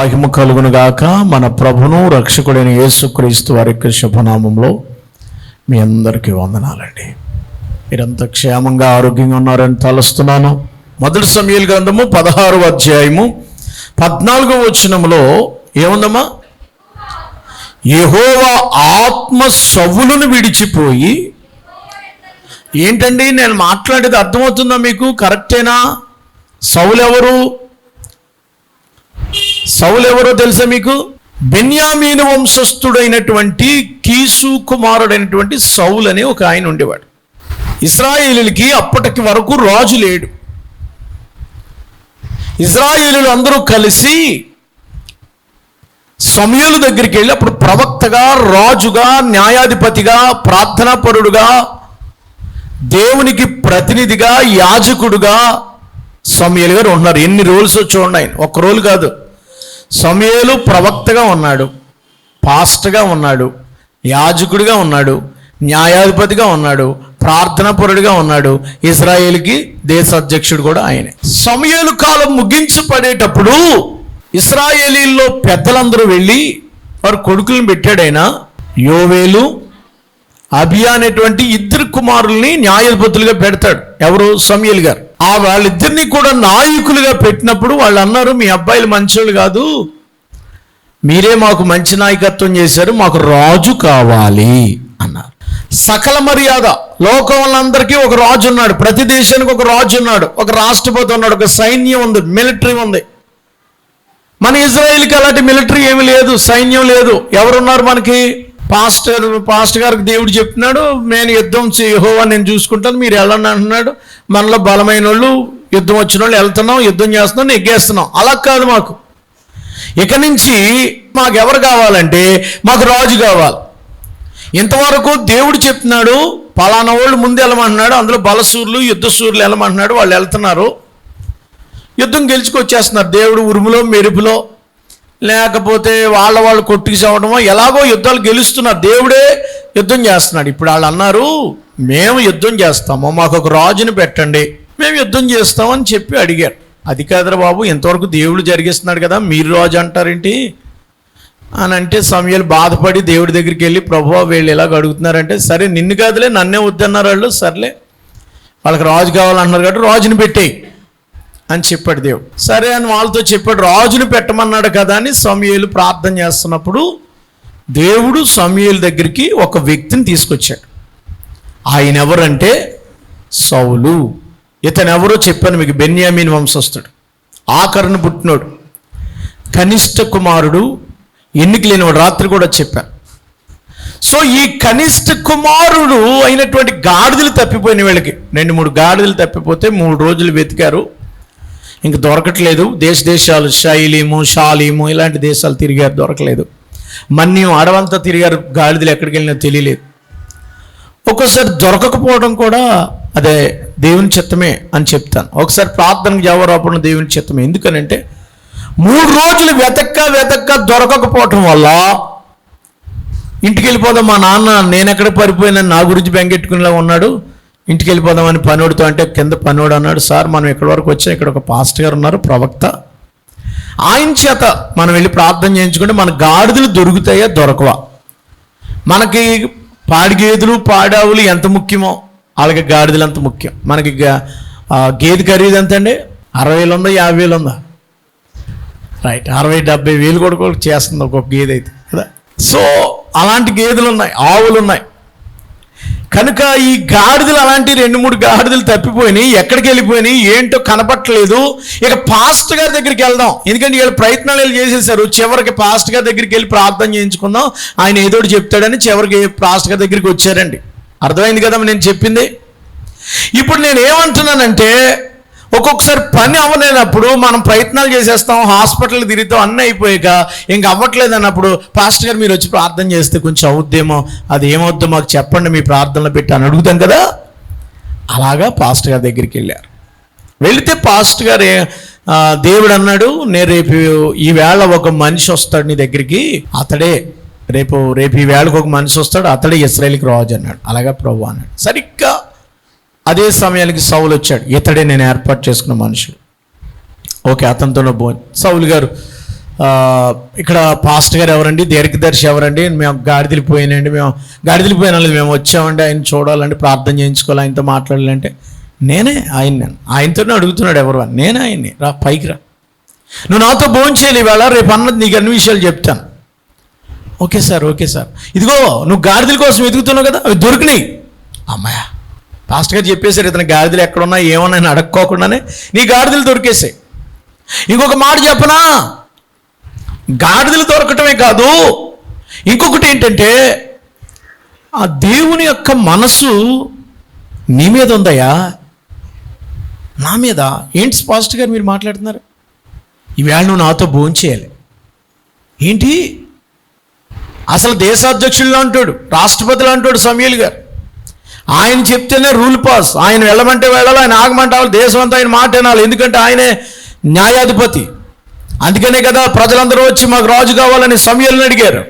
మహిమ కలుగునుగాక. మన ప్రభును రక్షకుడైన యేసుక్రీస్తు వారి యొక్క శుభనామంలో మీ అందరికీ వందనాలండి. మీరంతా క్షేమంగా ఆరోగ్యంగా ఉన్నారని తలుస్తున్నాను. మొదటి సమయాల గ్రంథము పదహారు అధ్యాయము పద్నాలుగో వచనంలో ఏముందమ్మా? యహోవా ఆత్మ సవులను విడిచిపోయి ఏంటండి? నేను మాట్లాడేది అర్థమవుతుందా మీకు? కరెక్టేనా? సవులెవరు ఎవరు సౌలు ఎవరో తెలుసా మీకు? బెన్యామీను వంశస్థుడైనటువంటి కీసు కుమారుడైనటువంటి సౌలు అనే ఒక ఆయన ఉండేవాడు. ఇస్రాయేలీలకి అప్పటికి వరకు రాజు లేడు. ఇజ్రాయేలీలు అందరూ కలిసి సమయలు దగ్గరికి వెళ్ళి అప్పుడు ప్రవక్తగా రాజుగా న్యాయాధిపతిగా ప్రార్థనాపరుడుగా దేవునికి ప్రతినిధిగా యాజకుడుగా సమయలు గారు ఉన్నారు ఎన్ని రోల్స్ చూడండి ఆయన ఒక్క రోల్ కాదు. సమయలు ప్రవక్తగా ఉన్నాడు పాస్ట్గా ఉన్నాడు యాజకుడిగా ఉన్నాడు న్యాయాధిపతిగా ఉన్నాడు ప్రార్థనాపరుడిగా ఉన్నాడు. ఇస్రాయేల్కి దేశ అధ్యక్షుడు కూడా ఆయనే. సమయలు కాలం ముగించబడేటప్పుడు ఇస్రాయేలీల్లో పెద్దలందరూ వెళ్ళి వారు కొడుకులను పెట్టాడైనా యోవేలు అభియా అనేటువంటి ఇద్దరు కుమారుల్ని న్యాయాధిపతులుగా పెడతాడు. ఎవరు? సమయల్ గారు. ఆ వాళ్ళిద్దరిని కూడా నాయకులుగా పెట్టినప్పుడు వాళ్ళు అన్నారు మీ అబ్బాయిలు మంచోళ్ళు కాదు. మీరే మాకు మంచి నాయకత్వం చేశారు మాకు రాజు కావాలి అన్నారు. సకల మర్యాద. లోకం వాళ్ళందరికీ ఒక రాజు ఉన్నాడు. ప్రతి దేశానికి ఒక రాజు ఉన్నాడు. ఒక రాష్ట్రపతి ఉన్నాడు. ఒక సైన్యం ఉంది. మిలిటరీ ఉంది. మన ఇజ్రాయిల్కి అలాంటి మిలిటరీ ఏమీ లేదు. సైన్యం లేదు. ఎవరున్నారు మనకి? పాస్టర్ పాస్టర్ గారికి దేవుడు చెప్తున్నాడు నేను యుద్ధం చేయహోవా నేను చూసుకుంటాను మీరు వెళ్ళండి అంటున్నాడు. మనలో బలమైన వాళ్ళు యుద్ధం వచ్చిన వాళ్ళు వెళ్తున్నాం యుద్ధం చేస్తున్నాం ఎగ్గేస్తున్నాం అలా కాదు మాకు. ఇక నుంచి మాకు ఎవరు కావాలంటే మాకు రాజు కావాలి. ఇంతవరకు దేవుడు చెప్తున్నాడు పలానా వాళ్ళు ముందు వెళ్ళమంటున్నాడు అందులో బలసూర్లు యుద్ధసూర్లు వెళ్ళమంటున్నాడు వాళ్ళు వెళ్తున్నారు. యుద్ధం గెలుచుకొచ్చేస్తున్నారు. దేవుడు ఉరుములో మెరుపులో లేకపోతే వాళ్ళ వాళ్ళు కొట్టుకుసావడమో ఎలాగో యుద్ధాలు గెలుస్తున్నారు దేవుడే యుద్ధం చేస్తున్నాడు. ఇప్పుడు వాళ్ళు అన్నారు మేము యుద్ధం చేస్తాము మాకు ఒక రాజుని పెట్టండి మేము యుద్ధం చేస్తామని చెప్పి అడిగారు. అది కాదురా బాబు ఇంతవరకు దేవుడు జరిగిస్తున్నాడు కదా మీరు రాజు అంటారేంటి? అని అంటే సమయాలు బాధపడి దేవుడి దగ్గరికి వెళ్ళి ప్రభు వీళ్ళు ఎలాగ అడుగుతున్నారంటే సరే నిన్ను కాదులే నన్నే వద్దన్నారు వాళ్ళు సర్లే వాళ్ళకి రాజు కావాలన్నారు కాబట్టి రాజుని పెట్టేయి. అని చెప్పాడు దేవుడు. సరే అని వాళ్ళతో చెప్పాడు రాజును పెట్టమన్నాడు కదా అని సమయలు ప్రార్థన చేస్తున్నప్పుడు దేవుడు సమయల దగ్గరికి ఒక వ్యక్తిని తీసుకొచ్చాడు. ఆయన ఎవరంటే సౌలు. ఇతను ఎవరో చెప్పాను మీకు బెన్యామీన్ వంశస్థుడు. ఆఖరణ పుట్టినోడు. కనిష్ట కుమారుడు ఎన్నిక లేనివాడు రాత్రి కూడా చెప్పాను. సో ఈ కనిష్ట కుమారుడు అయినటువంటి గాడిదలు తప్పిపోయిన వీళ్ళకి. రెండు మూడు గాడిదలు తప్పిపోతే మూడు రోజులు వెతికారు. ఇంక దొరకట్లేదు. దేశ దేశాలు శైలీము షాలీము ఇలాంటి దేశాలు తిరిగారు దొరకలేదు. మన్యం అడవంతా తిరిగారు గాడిదలు ఎక్కడికి వెళ్ళినా తెలియలేదు. ఒక్కోసారి దొరకకపోవడం కూడా అదే దేవుని చిత్తమే అని చెప్తాను. ఒకసారి ప్రార్థనకు జవాబు దేవుని చిత్తమే. ఎందుకనంటే మూడు రోజులు వెతక్క వెతక్క దొరకకపోవటం వల్ల ఇంటికి వెళ్ళిపోదాం మా నాన్న నేను ఎక్కడ పడిపోయినా నా గురించి బెంగెట్టుకునేలా ఉన్నాడు. ఇంటికి వెళ్ళిపోదామని పనోడితో అంటే కింద పనోడు అన్నాడు సార్ మనం ఎక్కడి వరకు వచ్చాం ఇక్కడ ఒక పాస్టర్ గారు ఉన్నారు ప్రవక్త. ఆయన చేత మనం వెళ్ళి ప్రార్థన చేయించుకుంటే మన గాడిదలు దొరుకుతాయా? దొరకవా? మనకి పాడి గేదెలు పాడావులు ఎంత ముఖ్యమో వాళ్ళకి గాడిదలు అంత ముఖ్యం? మనకి గేదె ఖరీదు ఎంత అండి అరవై వేలు ఉందా యాభై వేలు ఉందా రైట్ అరవై డెబ్బై వేలు కూడా కూడా చేస్తుంది ఒక్కొక్క గేదె అయితే కదా? సో అలాంటి గేదెలు ఉన్నాయి ఆవులు ఉన్నాయి కనుక ఈ గాడిదలు అలాంటి రెండు మూడు గాడిదలు తప్పిపోయినాయి ఎక్కడికి వెళ్ళిపోయినాయి ఏంటో కనపట్లేదు ఇక పాస్ట్ గారి దగ్గరికి వెళ్దాం. ఎందుకంటే వీళ్ళు ప్రయత్నాలు వీళ్ళు చేసేసారు. చివరికి పాస్ట్ గారి దగ్గరికి వెళ్ళి ప్రార్థన చేయించుకుందాం. ఆయన ఏదో ఒకటి చెప్తాడని చివరికి పాస్ట్ గారి దగ్గరికి వచ్చారండి. అర్థమైంది కదా నేను చెప్పింది? ఇప్పుడు నేను ఏమంటున్నానంటే ఒక్కొక్కసారి పని అవ్వలేనప్పుడు మనం ప్రయత్నాలు చేసేస్తాం హాస్పిటల్ తిరుగుతాం అన్నీ అయిపోయాక ఇంక అవ్వట్లేదు అన్నప్పుడు పాస్టర్ గారు మీరు వచ్చి ప్రార్థన చేస్తే కొంచెం అవుద్దేమో అది ఏమవుద్దో మాకు చెప్పండి మీ ప్రార్థనలో పెట్టి అని అడుగుతాం కదా. అలాగా పాస్టర్ గారి దగ్గరికి వెళ్ళారు. వెళితే పాస్టర్ గారు దేవుడు అన్నాడు నేను రేపు ఈవేళ ఒక మనిషి వస్తాడు నీ దగ్గరికి అతడే రేపు రేపు ఈ వేళకు ఒక మనిషి వస్తాడు అతడే ఇస్రాయేల్కి రాజు అన్నాడు. అలాగా ప్రభు అన్నాడు. సరిగ్గా అదే సమయానికి సౌలు వచ్చాడు. ఇతడే నేను ఏర్పాటు చేసుకున్న మనుషుడు. Okay అతనితోనే bone. సౌలు గారు ఇక్కడ పాస్ట్ గారు ఎవరండి? దీర్ఘదర్శి ఎవరండి? మేము గాడిదలు పోయినండి మేము గాడిదిలిపోయినా లేదు. మేము వచ్చామండి. ఆయన చూడాలండి ప్రార్థన చేయించుకోవాలి. ఆయనతో మాట్లాడాలంటే నేనే ఆయన ఆయనతోనే అడుగుతున్నాడు ఎవరు నేనే ఆయన్ని. రా పైకి రా. నువ్వు నాతో భోజనం చేయాలి ఇవాళ. రేపు అన్నది నీకు అన్ని విషయాలు చెప్తాను. Okay sir okay sir. ఇదిగో నువ్వు గాడిదల కోసం వెతుకుతున్నావు కదా? అవి దొరికినాయి. అమ్మాయా ఫాస్ట్గా గారు చెప్పేశారు ఇతను గాడిదలు ఎక్కడున్నా ఏమన్నా అడక్కోకుండానే నీ గాడిదలు దొరికేసాయి ఇంకొక మాట చెప్పనా? గాడిదలు దొరకటమే కాదు ఇంకొకటి ఏంటంటే ఆ దేవుని యొక్క మనసు నీ మీద ఉందయ్యా? నా మీద? ఏంటి స్పాస్ట్ గారు మీరు మాట్లాడుతున్నారు? ఈవేళ నువ్వు నాతో భోంచేయాలి ఏంటి? అసలు దేశాధ్యక్షుల్లో అంటాడు రాష్ట్రపతిలో అంటాడు సమీల్ గారు. ఆయన చెప్తేనే రూల్ పాస్. ఆయన వెళ్ళమంటే వెళ్ళాలి ఆయన ఆగమంటే ఆగాలి. దేశం అంతా ఆయన మాట వినాలి. ఎందుకంటే ఆయనే న్యాయాధిపతి. అందుకనే కదా ప్రజలందరూ వచ్చి మాకు రాజు కావాలని సమయల్ని అడిగారు.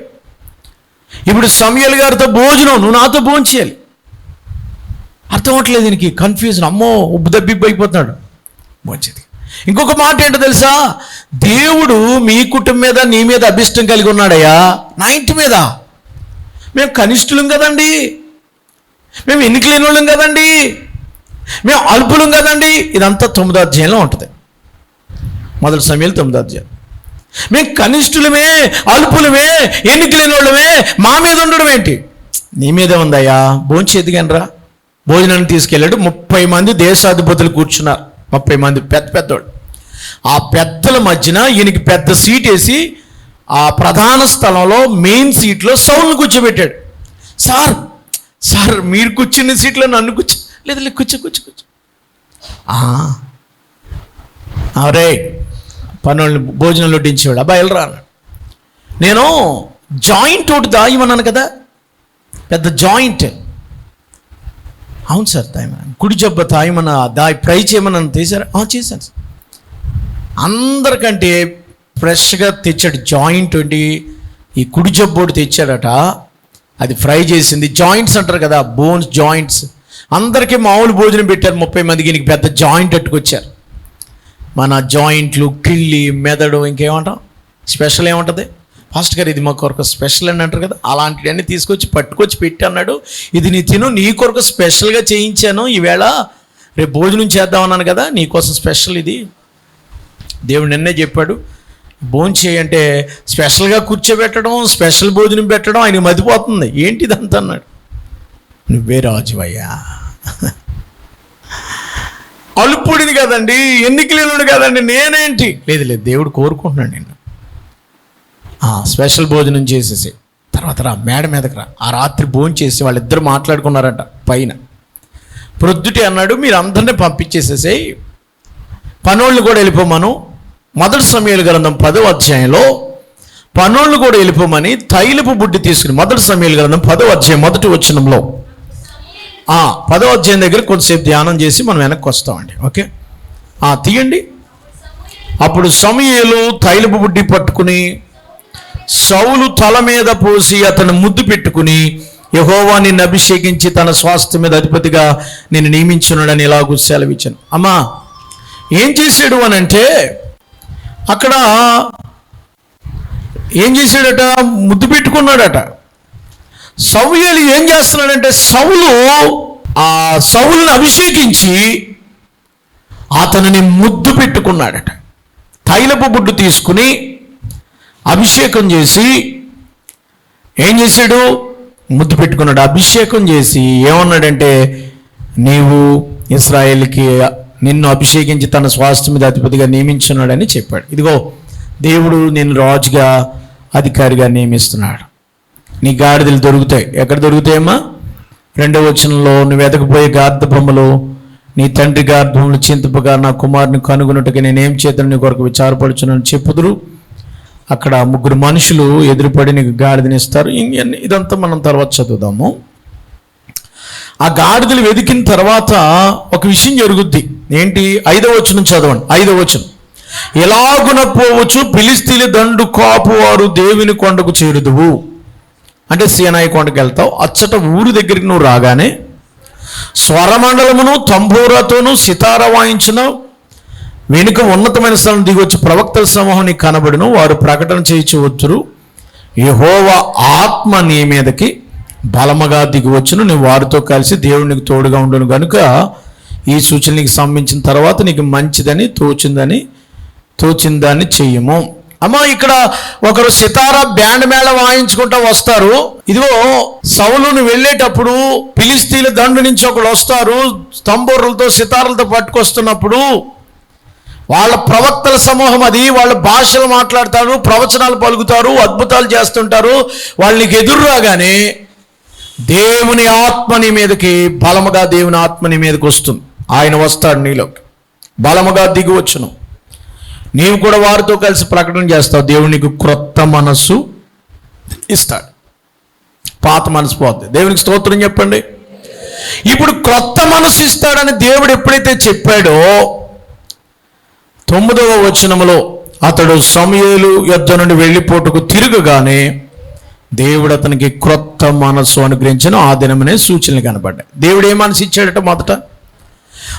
ఇప్పుడు సమయల్ గారితో భోజనం నువ్వు నాతో భోజనం చేయాలి. అర్థం అవట్లేదు దీనికి కన్ఫ్యూజన్ అమ్మో ఉబ్బు దబ్బిబ్బు అయిపోతున్నాడు. మంచిది ఇంకొక మాట ఏంటో తెలుసా? దేవుడు మీ కుటుంబం మీద నీ మీద అభిష్టం కలిగి ఉన్నాడయ్యా. నా ఇంటి మీద. మేము కనిష్ఠులం కదండి. మేము ఎన్నికలేని వాళ్ళం కదండి. మేము అల్పులం కదండి. ఇదంతా తొమ్మిదో అధ్యాయంలో ఉంటుంది. మొదటి సమయాలు తొమ్మిదో అధ్యాయం. మేము కనిష్ఠులమే అల్పులమే ఎన్నికలేని వాళ్ళమే మా మీద ఉండడం ఏంటి? నీ మీదే ఉందయ్యా. భోంచేదిగానరా భోజనాన్ని తీసుకెళ్ళాడు. ముప్పై మంది దేశాధిపతులు కూర్చున్నారు. ముప్పై మంది పెద్ద పెద్దోళ్ళు. ఆ పెద్దల మధ్యన ఈయనకి పెద్ద సీట్ వేసి ఆ ప్రధాన స్థలంలో మెయిన్ సీట్లో సౌండ్ కూర్చోబెట్టాడు. సార్ సార్ మీరు కూర్చున్న సీట్లో నన్ను కూర్చో. లేదు లేదు కూర్చో కూర్చో కూర్చో. ఆ, అవరే భోజనం వడ్డించేవాడు అబ్బాయి వెళ్ళరా నేను జాయింట్ ఒకటి దాయమన్నాను కదా. పెద్ద జాయింట్. అవును సార్ తాయమన్నాను కుడి జబ్బ తాయమన్న దా ఫ్రై చేయమన్నాను. తీసారా? చేశాను సార్. అందరికంటే ఫ్రెష్గా తెచ్చాడు జాయింట్ అండి ఈ కుడి జబ్బోడు తెచ్చాడట. అది ఫ్రై చేసింది. జాయింట్స్ అంటారు కదా బోన్స్ జాయింట్స్. అందరికీ మామూలు భోజనం పెట్టారు. ముప్పై మందికి ఈయనకి పెద్ద జాయింట్ అట్టుకొచ్చారు. మన జాయింట్లు కిళ్ళి మెదడు ఇంకేమంటాం? స్పెషల్ ఏముంటుంది? ఫాస్ట్ గారు ఇది మా కొరకు స్పెషల్ అని అంటారు కదా అలాంటివన్నీ తీసుకొచ్చి పట్టుకొచ్చి పెట్టి అన్నాడు. ఇది నీ తిను నీ కొరకు స్పెషల్గా చేయించాను. ఈవేళ రేపు భోజనం చేద్దామన్నాను కదా నీకోసం స్పెషల్ ఇది. దేవుడు నిన్నే చెప్పాడు. భోంచేయి అంటే స్పెషల్గా కూర్చోబెట్టడం స్పెషల్ భోజనం పెట్టడం ఆయన మతిపోతుంది. ఏంటి ఇదంతా అన్నాడు. నువ్వే రాజువయ్యా. అలుపుడిని కదండి ఎన్నికలేనుడు కదండి నేనేంటి? లేదు లేదు దేవుడు కోరుకుంటున్నాడు నిన్ను. స్పెషల్ భోజనం చేసేసి తర్వాత రా మేడ మీదకి రా. ఆ రాత్రి భోజనం చేసి వాళ్ళిద్దరు మాట్లాడుకున్నారంట పైన. ప్రొద్దుటి అన్నాడు మీరు అందరినీ పంపించేసేసేయి. పనోళ్ళు కూడా వెళ్ళిపోమను. మొదటి సమయాలు గ్రంథం పదో అధ్యాయంలో పనోళ్ళు కూడా వెళ్ళిపోమని తైలపు బుడ్డి తీసుకుని మొదటి సమయాలు గ్రంథం పదో అధ్యాయం మొదటి వచనంలో. ఆ, పదో అధ్యాయం దగ్గర కొంతసేపు ధ్యానం చేసి మనం వెనక్కి వస్తామండి. ఓకే? ఆ, తీయండి. అప్పుడు సమయలు తైలపు బుడ్డి పట్టుకుని సౌలు తల మీద పోసి అతను ముద్దు పెట్టుకుని యహోవా నిన్ను అభిషేకించి తన స్వాస్థ్యం మీద అధిపతిగా నేను నియమించున్నాడని ఇలాగూ సెలవిచ్చాను. అమ్మా ఏం చేశాడు అని అంటే అక్కడ ఏం చేశాడట? ముద్దు పెట్టుకున్నాడట. సౌయలు ఏం చేస్తున్నాడంటే సౌలు ఆ సౌలుని అభిషేకించి అతనిని ముద్దు పెట్టుకున్నాడట. తైలపు బుడ్డు తీసుకుని అభిషేకం చేసి ఏం చేశాడు? ముద్దు పెట్టుకున్నాడు. అభిషేకం చేసి ఏమన్నాడంటే నీవు ఇస్రాయేల్కి నిన్ను అభిషేకించి తన స్వాస్థ్యం మీద అధిపతిగా నియమించున్నాడని చెప్పాడు. ఇదిగో దేవుడు నేను రాజుగా అధికారిగా నియమిస్తున్నాడు. నీ గాడిదలు దొరుకుతాయి. ఎక్కడ దొరుకుతాయమ్మా రెండవ వచనంలో నువ్వు ఎదకపోయే గార్ధ బొమ్మలు నీ తండ్రి గార్ధములు చింతపగా నా కుమారుని కనుగొనుటకి నేనేం చేతను? నీ కొరకు విచారపడుచున్నాను. చెప్పుదురు. అక్కడ ముగ్గురు మనుషులు ఎదురుపడి నీకు గాడిదనిస్తారు. ఇదంతా మనం తర్వాత చదువుదాము. ఆ గాడిదలు వెతికిన తర్వాత ఒక విషయం జరుగుద్ది. ఏంటి? ఐదవ వచనం చదవండి. ఐదవ వచనం. ఎలాగున పోవచ్చు పిలిస్తీలి దండు కాపు వారు దేవుని కొండకు చేరుదువు. అంటే సీనాయి కొండకు వెళ్తావు. అచ్చట ఊరు దగ్గరికి నువ్వు రాగానే స్వరమండలమును తంబూరాతోనూ సితార వాయించిన వెనుక ఉన్నతమైన స్థలం దిగొచ్చి ప్రవక్తల సమూహం నీకు వారు ప్రకటన చేయించి యహోవ ఆత్మ నీ మీదకి బలముగా దిగివచ్చును నువ్వు వారితో కలిసి దేవునికి తోడుగా ఉండను కనుక ఈ సూచన నీకు సంబంధించిన తర్వాత నీకు మంచిదని తోచిందని తోచిందాన్ని చెయ్యము. అమ్మ ఇక్కడ ఒకరు సితార బ్యాండ్ మేళ వాయించుకుంటా వస్తారు. ఇదిగో సౌలును వెళ్ళేటప్పుడు పిలిస్తీల దండు నుంచి ఒకడు వస్తారు స్తంభూరులతో సితారులతో పట్టుకొస్తున్నప్పుడు వాళ్ళ ప్రవక్తల సమూహం అది వాళ్ళ భాషలు మాట్లాడతారు ప్రవచనాలు పలుకుతారు అద్భుతాలు చేస్తుంటారు వాళ్ళకి ఎదురు రాగానే దేవుని ఆత్మని మీదకి బలముగా దేవుని ఆత్మని మీదకి వస్తుంది. ఆయన వస్తాడు నీలోకి. బలముగా దిగివచ్చును నీవు కూడా వారితో కలిసి ప్రకటన చేస్తావు. దేవునికి క్రొత్త మనస్సు ఇస్తాడు. పాత మనసు పోద్ది. దేవునికి స్తోత్రం చెప్పండి. ఇప్పుడు క్రొత్త మనసు ఇస్తాడని దేవుడు ఎప్పుడైతే చెప్పాడో తొమ్మిదవ వచనములో అతడు సమయలు యొద్ద నుండి వెళ్ళిపోటుకు తిరగగానే దేవుడు అతనికి క్రొత్త మనస్సు అనుగ్రహించిన ఆ దినమనే సూచనలు కనబడ్డాయి. దేవుడు ఏ మనసు ఇచ్చాడట మొదట?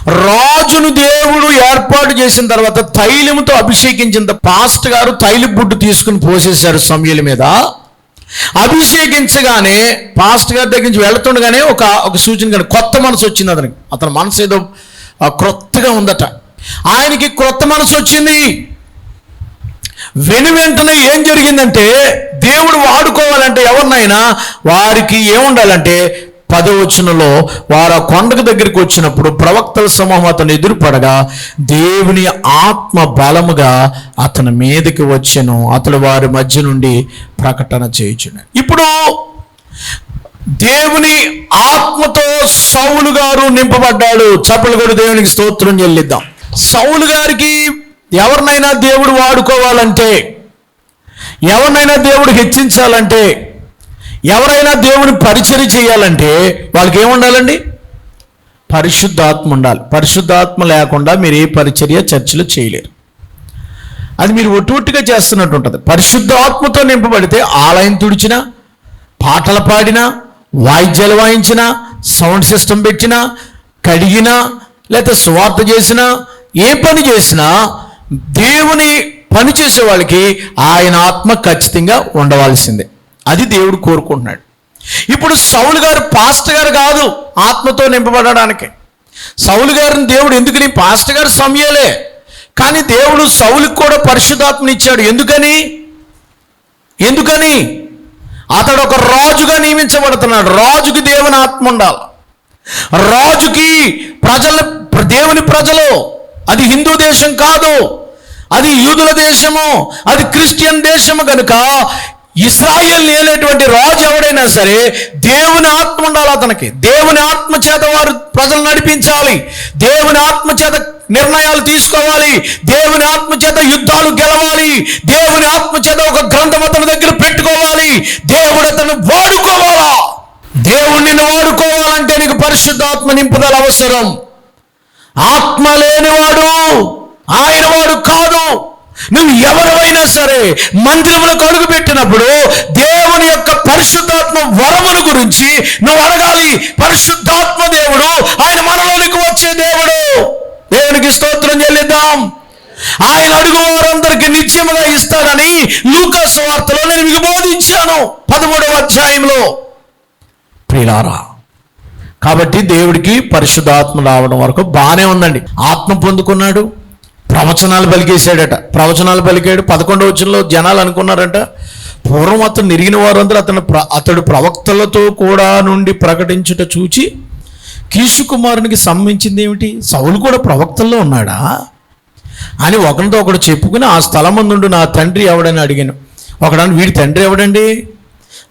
రాజును దేవుడు ఏర్పాటు చేసిన తర్వాత తైలముతో అభిషేకించిన పాస్ట్ గారు తైలి బుడ్డు తీసుకుని పోసేశారు సమయల మీద. అభిషేకించగానే పాస్ట్ గారి దగ్గర నుంచి వెళ్తుండగానే ఒక ఒక సూచన కానీ కొత్త మనసు వచ్చింది అతనికి. అతని మనసు ఏదో క్రొత్తగా ఉందట. ఆయనకి క్రొత్త మనసు వచ్చింది. వెను వెంటనే ఏం జరిగిందంటే దేవుడు వాడుకోవాలంటే ఎవరినైనా వారికి ఏముండాలంటే పదవచనంలో వారు ఆ కొండకు దగ్గరికి వచ్చినప్పుడు ప్రవక్తల సమూహం అతను ఎదురుపడగా దేవుని ఆత్మ బలముగా అతని మీదకి వచ్చెను. అతడు వారి మధ్య నుండి ప్రకటన చేయుచున్నాడు ఇప్పుడు దేవుని ఆత్మతో సౌలు గారు నింపబడ్డాడు. చప్పలు కూడా దేవునికి స్తోత్రం చెల్లిద్దాం. సౌలు గారికి ఎవరినైనా దేవుడు వాడుకోవాలంటే ఎవరినైనా దేవుడు హెచ్చించాలంటే ఎవరైనా దేవుని పరిచయం చేయాలంటే వాళ్ళకి ఏముండాలండి పరిశుద్ధాత్మ ఉండాలి. పరిశుద్ధాత్మ లేకుండా మీరు ఏ పరిచర్య చర్చలు చేయలేరు. అది మీరు ఒట్టు ఒట్టుగా చేస్తున్నట్టు ఉంటుంది. పరిశుద్ధాత్మతో నింపబడితే ఆలయం తుడిచినా పాటలు పాడినా వాయిద్యాలు వాయించినా సౌండ్ సిస్టమ్ పెట్టినా కడిగినా లేకపోతే సువార్త చేసినా ఏ పని చేసినా దేవుని పని చేసే వాళ్ళకి ఆయన ఆత్మ ఖచ్చితంగా ఉండవలసిందే. అది దేవుడు కోరుకుంటున్నాడు. ఇప్పుడు సౌలు గారు పాస్టర్ గారు కాదు ఆత్మతో నింపబడడానికి. సౌలు గారిని దేవుడు ఎందుకని పాస్టర్ గారు సమయలే? కానీ దేవుడు సౌలుకి కూడా పరిశుద్ధాత్మనిచ్చాడు ఎందుకని? ఎందుకని? అతడు ఒక రాజుగా నియమించబడుతున్నాడు. రాజుకి దేవుని ఆత్మ ఉండాలి. రాజుకి ప్రజల దేవుని ప్రజలు. అది హిందూ దేశం కాదు. అది యూదుల దేశము అది క్రిస్టియన్ దేశము కనుక ఇస్రాయల్ లేనటువంటి రాజు ఎవడైనా సరే దేవుని ఆత్మ ఉండాలి అతనికి. దేవుని ఆత్మ చేత వారు ప్రజలు నడిపించాలి. దేవుని ఆత్మ చేత నిర్ణయాలు తీసుకోవాలి. దేవుని ఆత్మ చేత యుద్ధాలు గెలవాలి. దేవుని ఆత్మ చేత ఒక గ్రంథం అతని దగ్గర పెట్టుకోవాలి. దేవుడు అతను వాడుకోవాలా? దేవుణ్ణి వాడుకోవాలంటే నీకు పరిశుద్ధాత్మ నింపుదల అవసరం. ఆత్మ లేనివాడు ఆయన వాడు కాదు. నువ్వు ఎవరివైనా సరే మందిరములకు అడుగు పెట్టినప్పుడు దేవుని యొక్క పరిశుద్ధాత్మ వరముల గురించి నువ్వు అడగాలి. పరిశుద్ధాత్మ దేవుడు ఆయన మనలోనికి వచ్చే దేవుడు. దేవునికి స్తోత్రం చెల్లిద్దాం. ఆయన అడుగు వారందరికీ నిత్యముగా ఇస్తాడని లూకాసు వార్తలో నేను మీకు బోధించాను పదమూడవ అధ్యాయంలో. ప్రియులారా కాబట్టి దేవుడికి పరిశుద్ధాత్మ రావడం వరకు బాగానే ఉందండి. ఆత్మ పొందుకున్నాడు. ప్రవచనాలు పలికేశాడట ప్రవచనాలు పలికాడు పదకొండవ వచనంలో జనాలు అనుకున్నారంట పూర్వం అతను నిరిగిన వారందరూ అతను ప్ర- అతడు ప్రవక్తలతో కూడా నుండి ప్రకటించుట చూచి కీసుకుమారునికి సంబంధించింది ఏమిటి సౌలు కూడా ప్రవక్తల్లో ఉన్నాడా? అని ఒకరితో ఒకడు చెప్పుకుని ఆ స్థలం నుండి నా తండ్రి ఎవడని అడిగాను. ఒకడని వీడి తండ్రి ఎవడండి?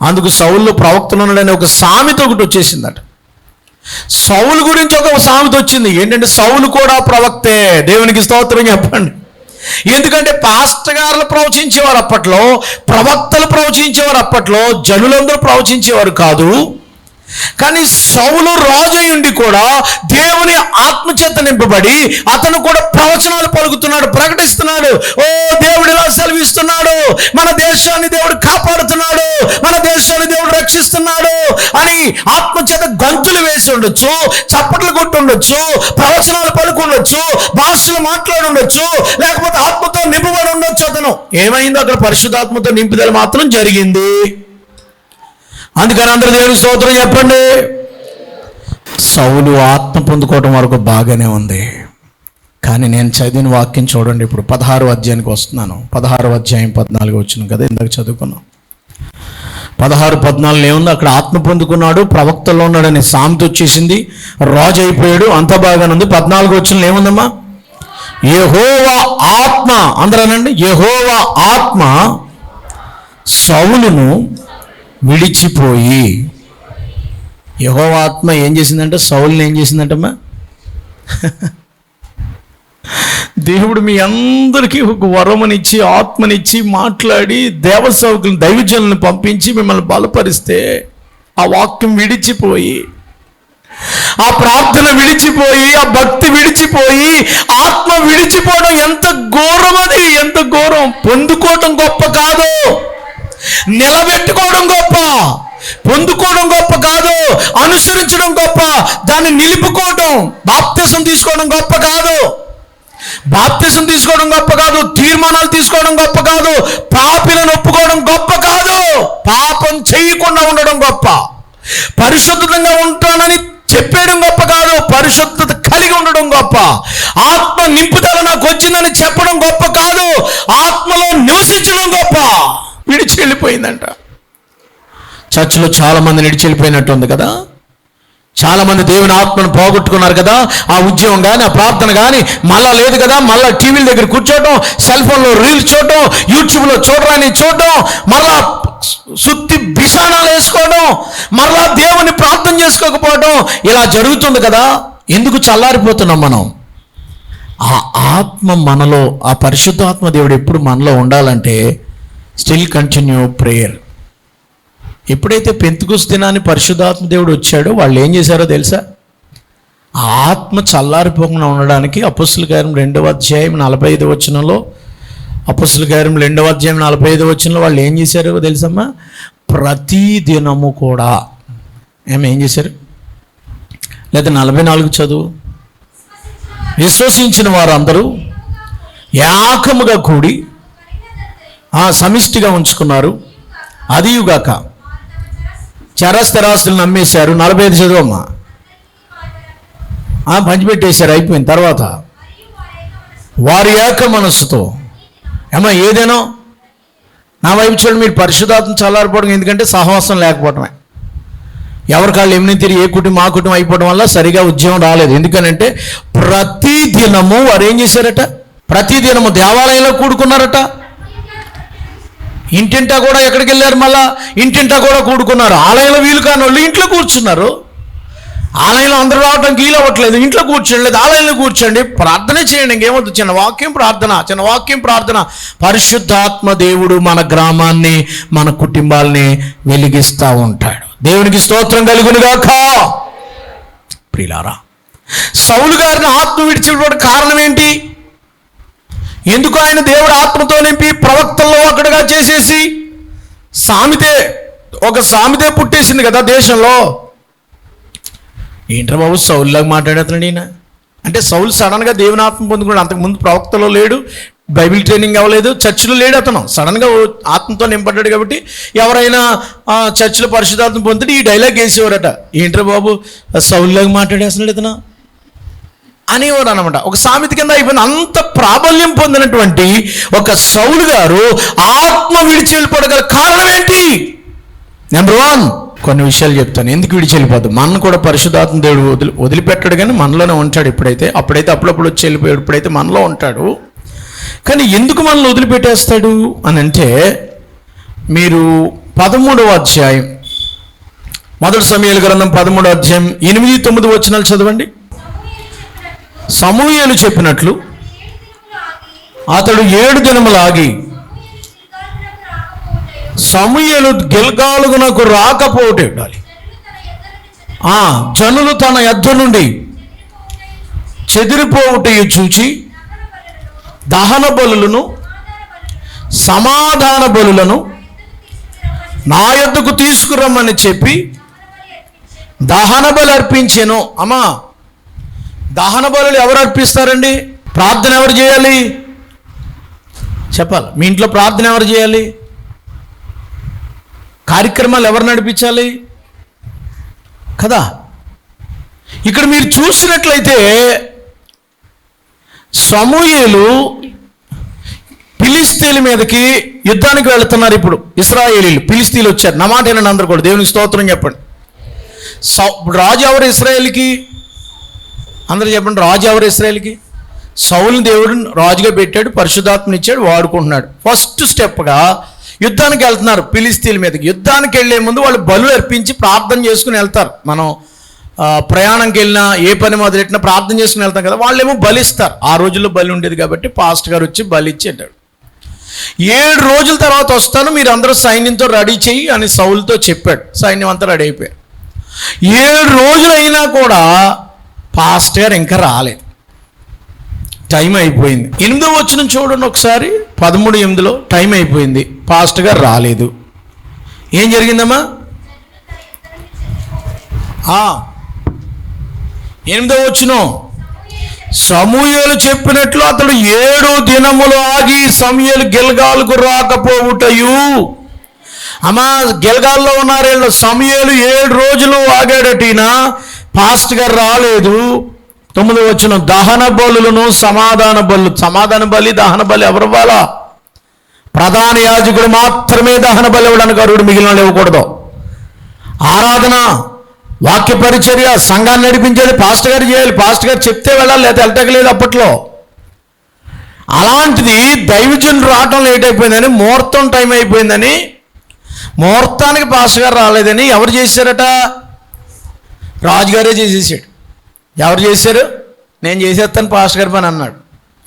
అందుకు సౌల్లో ప్రవక్తలు ఉన్నాడని ఒక సామెత ఒకటి వచ్చేసిందట. సౌలు గురించి ఒక సామెత వచ్చింది. ఏంటంటే సౌలు కూడా ప్రవక్తే. దేవునికి స్తోత్రం చెప్పండి. ఎందుకంటే పాస్టర్ గారులు ప్రవచించేవారు అప్పట్లో ప్రవక్తలు ప్రవచించేవారు అప్పట్లో జనులందరూ ప్రవచించేవారు కాదు. కానీ సౌలు రాజు అయి ఉండి కూడా దేవుని ఆత్మచేత నింపబడి అతను కూడా ప్రవచనాలు పలుకుతున్నాడు ప్రకటిస్తున్నాడు. ఓ దేవుడు ఇలా సెలవిస్తున్నాడు. మన దేశాన్ని దేవుడు కాపాడుతున్నాడు. మన దేశాన్ని దేవుడు రక్షిస్తున్నాడు అని ఆత్మచేత గంతులు వేసి ఉండొచ్చు చప్పట్లు కొట్టి ఉండొచ్చు ప్రవచనాలు పలుకుండొచ్చు భాషలు మాట్లాడి ఉండొచ్చు లేకపోతే ఆత్మతో నింపబడి ఉండొచ్చు అతను. ఏమైందో అక్కడ పరిశుద్ధాత్మతో నింపుదల మాత్రం జరిగింది. అందుకని అందరూ దేవుని స్తోత్రం చెప్పండి. సౌలు ఆత్మ పొందుకోవడం వరకు బాగానే ఉంది. కానీ నేను చదివిన వాక్యం చూడండి ఇప్పుడు. పదహారు అధ్యాయానికి వస్తున్నాను. పదహారు అధ్యాయం పద్నాలుగు వచ్చిన కదా ఇందాక చదువుకున్నాం. పదహారు పద్నాలుగు ఏముంది? అక్కడ ఆత్మ పొందుకున్నాడు ప్రవక్తలో ఉన్నాడని సామెత వచ్చేసింది. రాజు అయిపోయాడు అంత బాగానే ఉంది. పద్నాలుగు వచ్చిన ఏముందమ్మా? యహోవా ఆత్మ. అందరనండి యహోవా ఆత్మ సౌలును విడిచిపోయి. యెహోవా ఆత్మ ఏం చేసిందంటే? సౌల్ని ఏం చేసిందంటమ్మా? దేవుడు మీ అందరికీ ఒక వరమనిచ్చి ఆత్మనిచ్చి మాట్లాడి దేవసేవకులను దైవజనులను పంపించి మిమ్మల్ని బలపరిస్తే ఆ వాక్యం విడిచిపోయి ఆ ప్రార్థన విడిచిపోయి ఆ భక్తి విడిచిపోయి ఆత్మ విడిచిపోవడం ఎంత ఘోరం అది ఎంత ఘోరం. పొందుకోవటం గొప్ప కాదు. నిలబెట్టుకోవడం గొప్ప. పొందుకోవడం గొప్ప కాదు. అనుసరించడం గొప్ప. దాన్ని నిలుపుకోవడం బాప్తిసం తీసుకోవడం గొప్ప కాదు. బాప్తిసం తీసుకోవడం గొప్ప కాదు. తీర్మానాలు తీసుకోవడం గొప్ప కాదు. పాపిలను ఒప్పుకోవడం గొప్ప కాదు. పాపం చేయకుండా ఉండడం గొప్ప. పరిశుద్ధంగా ఉంటానని చెప్పేయడం గొప్ప కాదు. పరిశుద్ధత కలిగి ఉండడం గొప్ప. ఆత్మ నింపుదల నాకు వచ్చిందని చెప్పడం గొప్ప కాదు. ఆత్మలో విడిచి వెళ్ళిపోయిందంట చర్చిలో చాలామంది మంది వెళ్ళిపోయినట్టు ఉంది కదా? చాలామంది దేవుని ఆత్మను పోగొట్టుకున్నారు కదా? ఆ ఉద్యోగం కానీ ఆ ప్రార్థన కానీ మళ్ళా లేదు కదా? మళ్ళా టీవీల దగ్గర కూర్చోవడం సెల్ ఫోన్లో రీల్స్ చూడటం యూట్యూబ్లో చూడరాని చూడటం మళ్ళా సుత్తి బిషానాలు వేసుకోవడం మళ్ళా దేవుని ప్రార్థన చేసుకోకపోవడం ఇలా జరుగుతుంది కదా? ఎందుకు చల్లారిపోతున్నాం మనం? ఆ ఆత్మ మనలో ఆ పరిశుద్ధాత్మ దేవుడు ఎప్పుడు మనలో ఉండాలంటే స్టిల్ కంటిన్యూ ప్రేయర్ ఎప్పుడైతే పెంతుకుస్ దినాన్ని పరిశుద్ధాత్మ దేవుడు వచ్చాడో వాళ్ళు ఏం చేశారో తెలుసా? ఆత్మ చల్లారిపోకుండా ఉండడానికి అపస్సుల కార్యం రెండవ అధ్యాయం నలభై ఐదు వచనంలో అపస్సుల కార్యం రెండవ అధ్యాయం నలభై ఐదు వచనంలో వాళ్ళు ఏం చేశారో తెలుసమ్మా? ప్రతి దినము కూడా. ఏమి ఏం చేశారు? లేదా నలభై నాలుగు చదువు? విశ్వసించిన వారందరూ ఏకముగా కూడి ఆ సమిష్టిగా ఉంచుకున్నారు. అదియుగాక చరస్థిరాస్తులు నమ్మేశారు. నలభై ఐదు చదువమ్మా ఆ, పంచిపెట్టేశారు అయిపోయిన తర్వాత వారి యొక్క మనస్సుతో ఏమా ఏదేనో? నా వైపు చూడండి మీరు పరిశుధాత్మ చల్లారిపోవడం ఎందుకంటే సహవాసం లేకపోవడమే ఎవరి కాళ్ళు ఎమ్ని తిరిగి ఏ కుటుంబం ఆ కుటుంబం అయిపోవడం వల్ల సరిగా ఉద్యమం రాలేదు. ఎందుకనంటే ప్రతి దినము వారు ఏం చేశారట? ప్రతి దినము దేవాలయంలో కూడుకున్నారట. ఇంటింటా కూడా ఎక్కడికి వెళ్ళారు మళ్ళా? ఇంటింటా కూడా కూడుకున్నారు. ఆలయంలో వీలు కాని వాళ్ళు ఇంట్లో కూర్చున్నారు. ఆలయంలో అందరూ రావడం వీలు అవ్వట్లేదు ఇంట్లో కూర్చోండి లేదు ఆలయంలో కూర్చోండి. ప్రార్థన చేయండి ఇంకేమవుతుంది చిన్న వాక్యం ప్రార్థన చిన్న వాక్యం ప్రార్థన. పరిశుద్ధాత్మ దేవుడు మన గ్రామాన్ని మన కుటుంబాల్ని వెలిగిస్తూ ఉంటాడు. దేవునికి స్తోత్రం కలుగునుగాక. ప్రియులారా సౌలు గారిని ఆత్మ విడిచిపోవడం కారణం ఏంటి? ఎందుకు ఆయన దేవుడు ఆత్మతో నింపి ప్రవక్తల్లో ఒకటిగా చేసేసి సామెతే ఒక సామెతే పుట్టేసింది కదా దేశంలో? ఏంట్రా బాబు సౌల్లాగా మాట్లాడేస్తున్నాడు ఈయన? అంటే సౌలు సడన్గా దేవుని ఆత్మ పొందుకున్నాడు. అంతకుముందు ప్రవక్తలో లేడు బైబిల్ ట్రైనింగ్ అవ్వలేదు చర్చిలో లేడు అతను. సడన్గా ఆత్మతో నింపడ్డాడు కాబట్టి ఎవరైనా చర్చిలో పరిశుధాత్మ పొందితే ఈ డైలాగ్ వేసేవారట. ఏంట్రా బాబు సౌల్లాగా మాట్లాడేస్తున్నాడు ఇతను? అనేవారు అనమాట ఒక సామెత కింద అయిపోయింది. అంత ప్రాబల్యం పొందినటువంటి ఒక సౌలు గారు ఆత్మ విడిచి వెళ్ళిపోవడం కారణం ఏంటి? నెంబర్ వన్ కొన్ని విషయాలు చెప్తాను. ఎందుకు విడిచి వెళ్ళిపోద్దు మన కూడా పరిశుధాత్మ దేవుడు వదిలి వదిలిపెట్టాడు కానీ మనలోనే ఉంటాడు ఇప్పుడైతే. అప్పుడైతే అప్పుడప్పుడు వచ్చి వెళ్ళిపోయాడు. ఇప్పుడైతే మనలో ఉంటాడు. కానీ ఎందుకు మనల్ని వదిలిపెట్టేస్తాడు అని అంటే మీరు పదమూడవ అధ్యాయం మొదటి సమయాల గ్రంథం పదమూడవ అధ్యాయం ఎనిమిది తొమ్మిది వచనాలు చదవండి. సమూహలు చెప్పినట్లు అతడు ఏడు దినములు ఆగి సమూహలు గిల్గాలుగునకు రాకపోతే ఉండాలి. ఆ జనులు తన యొద్ద నుండి చెదిరిపోవుటయు చూచి దహన బలులను సమాధాన బలులను నా యొద్దకు తీసుకురమ్మని చెప్పి దహన బలు అర్పించాను. అమ్మా దహన బలులు ఎవరు అర్పిస్తారండి? ప్రార్థన ఎవరు చేయాలి? చెప్పాలి. మీ ఇంట్లో ప్రార్థన ఎవరు చేయాలి? కార్యక్రమాలు ఎవరు నడిపించాలి? కదా? ఇక్కడ మీరు చూసినట్లయితే సమూయేలు పిలిస్తీల మీదకి యుద్ధానికి వెళుతున్నారు ఇప్పుడు. ఇస్రాయేలీలు పిలిస్తీలు వచ్చారు. నా మాట వినండి అందరు కూడా. దేవునికి స్తోత్రం చెప్పండి. రాజు ఎవరు ఇస్రాయేల్కి? అందరూ చెప్పండి రాజు ఎవరు ఇస్రాయేల్కి? సౌలు దేవుడు రాజుగా పెట్టాడు పరిశుధాత్మని ఇచ్చాడు వాడుకుంటున్నాడు. ఫస్ట్ స్టెప్గా యుద్ధానికి వెళ్తున్నారు పిలిస్తీల మీదకి. యుద్ధానికి వెళ్ళే ముందు వాళ్ళు బలు అర్పించి ప్రార్థన చేసుకుని వెళ్తారు. మనం ప్రయాణంకి వెళ్ళినా ఏ పని మొదలెట్టినా ప్రార్థన చేసుకుని వెళ్తాం కదా వాళ్ళేమో బలిస్తారు. ఆ రోజుల్లో బలి ఉండేది కాబట్టి పాస్ట్ గారు వచ్చి బలి ఇచ్చేటాడు. ఏడు రోజుల తర్వాత వస్తాను మీరు అందరూ సైన్యంతో రెడీ చెయ్యి అని సౌలుతో చెప్పాడు. సైన్యం అంతా రెడీ అయిపోయారు. ఏడు రోజులు అయినా కూడా పాస్ట్ గారు ఇంకా రాలేదు. టైం అయిపోయింది. ఎనిమిదో వచ్చిన చూడండి ఒకసారి. పదమూడు ఎనిమిదిలో టైం అయిపోయింది. ఫాస్ట్గా రాలేదు. ఏం జరిగిందమ్మా? ఆ, ఎనిమిదో వచ్చిన సమూహలు చెప్పినట్లు అతడు ఏడు దినములు ఆగి సమూహలు గెలగాలకు రాకపోవుటయు. అమ్మా గెలగాల్లో ఉన్నారు వీళ్ళు ఏడు రోజులు ఆగాడటిన ఫాస్ట్గా రాలేదు. తొమ్మిది వచ్చిన దహన బలులను సమాధాన బలు సమాధాన బలి దహన బలి ఎవరు ఇవ్వాలా ప్రధాన యాజకుడు మాత్రమే దహన బలి ఇవ్వడానికి అరుడు మిగిలిన ఇవ్వకూడదు. ఆరాధన వాక్య పరిచర్య సంఘాన్ని నడిపించేది పాస్టర్ గారు చేయాలి పాస్ట్ గారు చెప్తే వెళ్ళాలి లేదా వెళ్ళటలేదు అప్పట్లో. అలాంటిది దైవజనుడు రావటం లేట్ అయిపోయిందని ముహూర్తం టైం అయిపోయిందని ముహూర్తానికి పాస్టర్ గారు రాలేదని ఎవరు చేశారట? రాజుగారే చేసేసాడు. ఎవరు చేశారు? నేను చేసేస్తాను పాస్టర్ గారి పని అన్నాడు.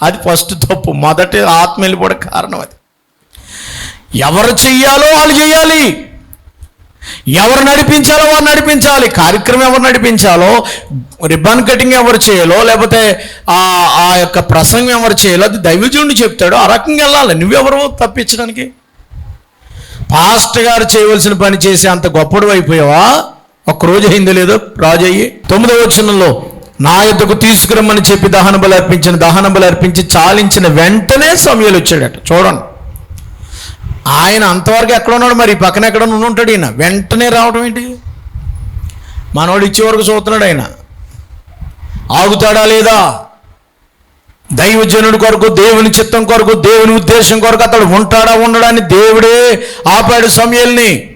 అది ఫస్ట్ తప్పు. మొదటి ఆత్మ వెళ్ళిపోవడం కారణం అది. ఎవరు చెయ్యాలో వాళ్ళు చేయాలి. ఎవరు నడిపించాలో వారు నడిపించాలి. కార్యక్రమం ఎవరు నడిపించాలో రిబ్బన్ కటింగ్ ఎవరు చేయాలో లేకపోతే ఆ ఆ యొక్క ప్రసంగం ఎవరు చేయాలో అది దైవజుడిని చెప్తాడు. ఆ రకంగా వెళ్ళాలి. నువ్వెవరు తప్పించడానికి. పాస్ట్ గారు చేయవలసిన పని చేసి అంత గొప్పడు అయిపోయావా? ఒక్కరోజు అయిందో లేదో? రాజు అయ్యి తొమ్మిదవ వచనంలో నా యొద్దకు తీసుకురమ్మని చెప్పి దహన బలి అర్పించిన దహన బలి అర్పించి చాలించిన వెంటనే సమయాలు వచ్చాడట. చూడండి. ఆయన అంతవరకు ఎక్కడ ఉన్నాడు మరి? పక్కన ఎక్కడ ఉంటాడు ఈయన? వెంటనే రావడం ఏంటి? మనోడు ఇచ్చే వరకు చూస్తున్నాడు ఆయన. ఆగుతాడా లేదా? దైవజనుడి కొరకు దేవుని చిత్తం కొరకు దేవుని ఉద్దేశం కొరకు అతడు ఉంటాడా ఉండడాన్ని దేవుడే ఆపాడు సమయాల్ని.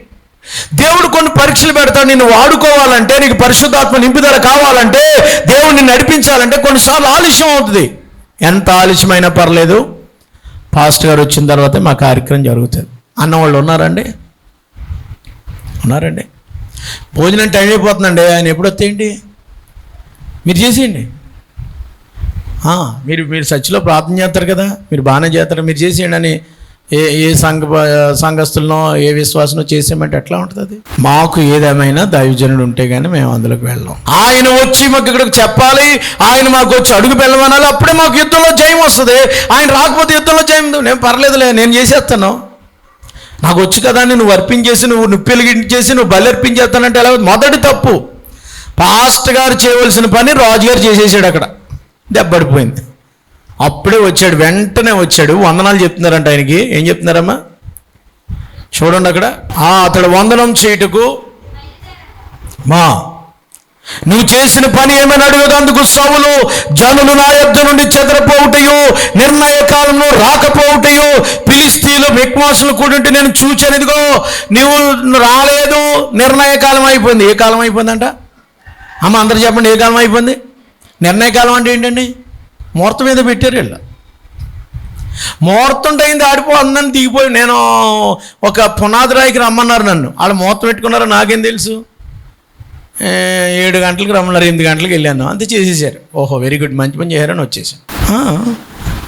దేవుడు కొన్ని పరీక్షలు పెడతాడు నిన్ను వాడుకోవాలంటే నీకు పరిశుద్ధాత్మ నింపుదల కావాలంటే దేవుణ్ణి నడిపించాలంటే కొన్నిసార్లు ఆలస్యం అవుతుంది. ఎంత ఆలస్యమైనా పర్లేదు. పాస్ట్ గారు వచ్చిన తర్వాత మా కార్యక్రమం జరుగుతుంది. అన్నవాళ్ళు ఉన్నారండి? ఉన్నారండి? భోజనం టైం అయిపోతుందండి. ఆయన ఎప్పుడు వస్తే ఏంటి? మీరు చేసేయండి. మీరు మీరు సచ్చిలో ప్రార్థన చేస్తారు కదా మీరు బాగానే చేస్తారు మీరు చేసేయండి అని ఏ ఏ సంఘ సంఘస్థులనో ఏ విశ్వాసనో చేసేమంటే ఎట్లా ఉంటుంది అది? మాకు ఏదేమైనా దైవజనుడు ఉంటే కానీ మేము అందులోకి వెళ్ళాం. ఆయన వచ్చి మాకు ఇక్కడికి చెప్పాలి ఆయన మాకు వచ్చి అడుగు వెళ్ళమనాలి అప్పుడే మాకు యుద్ధంలో జయం వస్తుంది. ఆయన రాకపోతే యుద్ధంలో జయం నేను పర్లేదులే నేను చేసేస్తాను. నాకు వచ్చి కదా నువ్వు అర్పించేసి నువ్వు నువ్వు చేసి నువ్వు బలర్పించేస్తానంటే అర్పించేస్తానంటే ఎలా మొదటి తప్పు. పాస్ట్ గారు చేయవలసిన పని రాజుగారు చేసేసాడు అక్కడ. దెబ్బడిపోయింది అప్పుడే వచ్చాడు వెంటనే వచ్చాడు. వందనాలు చెప్తున్నారంట ఆయనకి. ఏం చెప్తున్నారమ్మా? చూడండి అక్కడ. ఆ అతడు వందనం చేయుటకు మా నువ్వు చేసిన పని ఏమని అడుగుదందుకు సవులు జనులు నా యొద్ద నుండి చెదరపోవుటయు నిర్ణయ కాలంలో రాకపోవుటయు పిలిస్తీలు మిక్మాసులు కూడింటే నేను చూచాను. ఇదిగో నువ్వు రాలేదు. నిర్ణయ కాలం అయిపోయింది. ఏ కాలం అయిపోయిందంట? అమ్మ అందరు చెప్పండి ఏ కాలం అయిపోయింది? నిర్ణయ కాలం అంటే ఏంటండి? ముహూర్తం మీద పెట్టారు వీళ్ళు. ముహూర్తం టైంది ఆడిపో అందరిని దిగిపోయి నేను ఒక పునాది రాయికి రమ్మన్నారు నన్ను. వాళ్ళు ముహూర్తం పెట్టుకున్నారో నాకేం తెలుసు? ఏడు గంటలకు రమ్మన్నారు ఎనిమిది గంటలకు వెళ్ళాను. అంతే చేసేసారు. ఓహో వెరీ గుడ్ మంచి పని చేశారని వచ్చేసాను.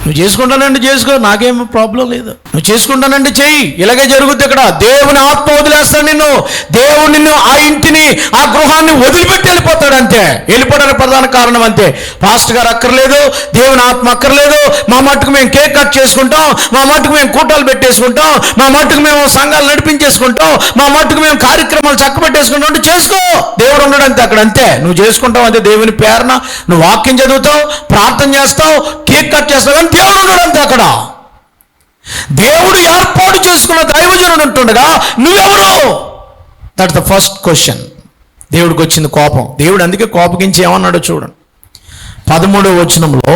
నువ్వు చేసుకుంటానంటే చేసుకో నాకేం ప్రాబ్లం లేదు. నువ్వు చేసుకుంటానంటే చెయ్యి. ఇలాగే జరుగుద్ది ఇక్కడ. దేవుని ఆత్మ వదిలేస్తాడు నిన్ను. దేవుడు నిన్ను ఆ ఇంటిని ఆ గృహాన్ని వదిలిపెట్టి వెళ్ళిపోతాడు అంతే. వెళ్ళిపోవడానికి ప్రధాన కారణం అంతే. పాస్ట్ గారు అక్కర్లేదు దేవుని ఆత్మ అక్కర్లేదు. మా మట్టుకు మేము కేక్ కట్ చేసుకుంటాం. మా మట్టుకు మేము కూటాలు పెట్టేసుకుంటాం. మా మట్టుకు మేము సంఘాలు నడిపించేసుకుంటాం. మా మట్టుకు మేము కార్యక్రమాలు చక్కబెట్టేసుకుంటాం. అంటే చేసుకో. దేవుడు ఉన్నాడు అంతే అక్కడ అంతే. నువ్వు చేసుకుంటావు అంతే దేవుని ప్రేరణ. నువ్వు వాక్యం చదువుతావు ప్రార్థన చేస్తావు కేక్ కట్ చేస్తావు. దేవుడు ఉన్నాడు అంతే అక్కడ దేవుడు ఏర్పాటు చేసుకున్న దైవజనుడు ఉంటుండగా నువ్వెవరు? దట్ ద ఫస్ట్ క్వశ్చన్ దేవుడికి వచ్చింది కోపం. దేవుడు అందుకే కోపగించి ఏమన్నాడో చూడండి. పదమూడవ వచనంలో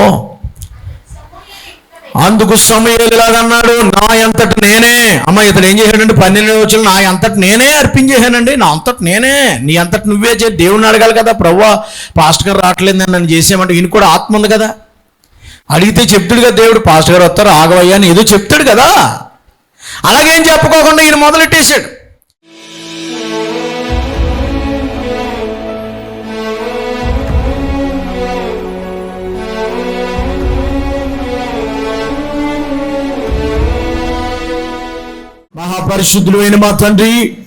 అందుకు సమయలాగన్నాడు నా అంతటి నేనే. అమ్మ ఇతడు ఏం చేశాడంటే పన్నెండు వచ్చిన నా అంతటి నేనే అర్పించేశానండి నా అంతటి నేనే నీ అంతటి నువ్వే చే దేవుని అడగాలి కదా ప్రవ్వా పాస్ట్ గారు రావట్లేదు నన్ను చేసామంటే ఈయన కూడా ఆత్మ ఉంది కదా. అడిగితే చెప్తాడు కదా దేవుడు పాస్టర్ గారు వస్తారు ఆగవయ్యా అని ఏదో చెప్తాడు కదా. అలాగేం చెప్పుకోకుండా ఈయన మొదలెట్టేశాడు. మహాపరిశుద్ధులు అయిన మా తండ్రి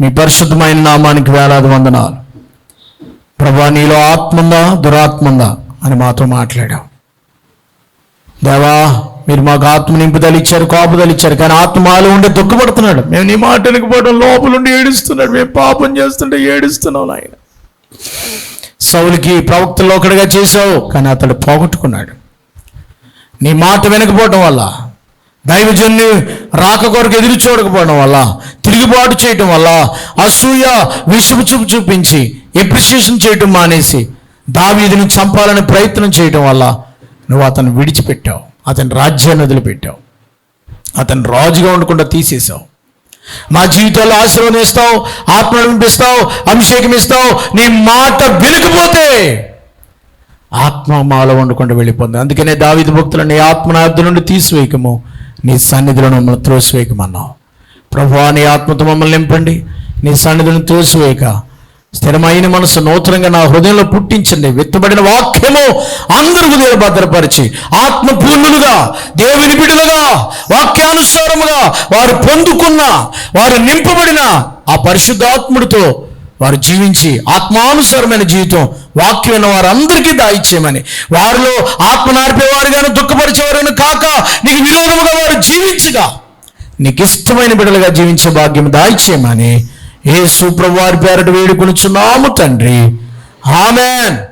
మీ పరిశుద్ధమైన నామానికి వేలాది వందనాలు. ప్రభా నీలో ఆత్మందా దురాత్మందా అని మాతో మాట్లాడావు. దేవా మీరు మాకు ఆత్మ నింపుదలు ఇచ్చారు కాపుదలు ఇచ్చారు కానీ ఆత్మ మాలో ఉండి దుఃఖపడుతున్నాడు. మేము నీ మాట వెనుకపోవడం లోపలుండి ఏడుస్తున్నాడు. మేము పాపం చేస్తుంటే ఏడుస్తున్నాం ఆయన సౌలికి ప్రవక్తలో ఒకటిగా చేసావు కానీ అతడు పోగొట్టుకున్నాడు. నీ మాట వెనకపోవడం వల్ల దైవజన్ని రాక కొరకు ఎదురు చూడకపోవడం వల్ల తిరుగుబాటు చేయటం వల్ల అసూయ విషపు చూపు చూపించి ఎప్రిసియేషన్ చేయటం మానేసి దావీదుని చంపాలని ప్రయత్నం చేయటం వల్ల నువ్వు అతను విడిచిపెట్టావు అతని రాజ్యాన్ని వదిలిపెట్టావు అతను రాజుగా ఉండకుండా తీసేశావు. మా జీవితాల్లో ఆశీర్వదిస్తావు ఆత్మ నడిపిస్తావు అభిషేకం ఇస్తావు నీ మాట వినకపోతే ఆత్మ మాలో ఉండకుండా వెళ్ళిపోతుంది. అందుకనే దావిద భక్తులు నీ ఆత్మ నుండి తీసివేయకము నీ సన్నిధిలో మమ్మల్ని త్రోసివేయకమన్నావు. ప్రభు నీ ఆత్మతో మమ్మల్ని నింపండి నీ సన్నిధిని త్రోసివేయక స్థిరమైన మనసు నూతనంగా నా హృదయంలో పుట్టించండి. విత్తబడిన వాక్యము అందరి హృదయాలు భద్రపరిచి ఆత్మపూర్ణులుగా దేవుని బిడులుగా వాక్యానుసారముగా వారు పొందుకున్న వారు నింపబడిన ఆ పరిశుద్ధాత్ముడితో వారు జీవించి ఆత్మానుసారమైన జీవితం వాక్యం ఉన్న వారందరికీ దాయిచ్చేయమని. వారిలో ఆత్మ నార్పేవారుగాను దుఃఖపరిచేవారును కాక నీకు విరోధముగా వారు జీవించగా నీకు ఇష్టమైన బిడ్డలుగా జీవించే భాగ్యం దాయిచ్చేయమని ఏ సూప్రభు వారి పేరట వేడుకొనుచున్నాము తండ్రి. ఆమెన్.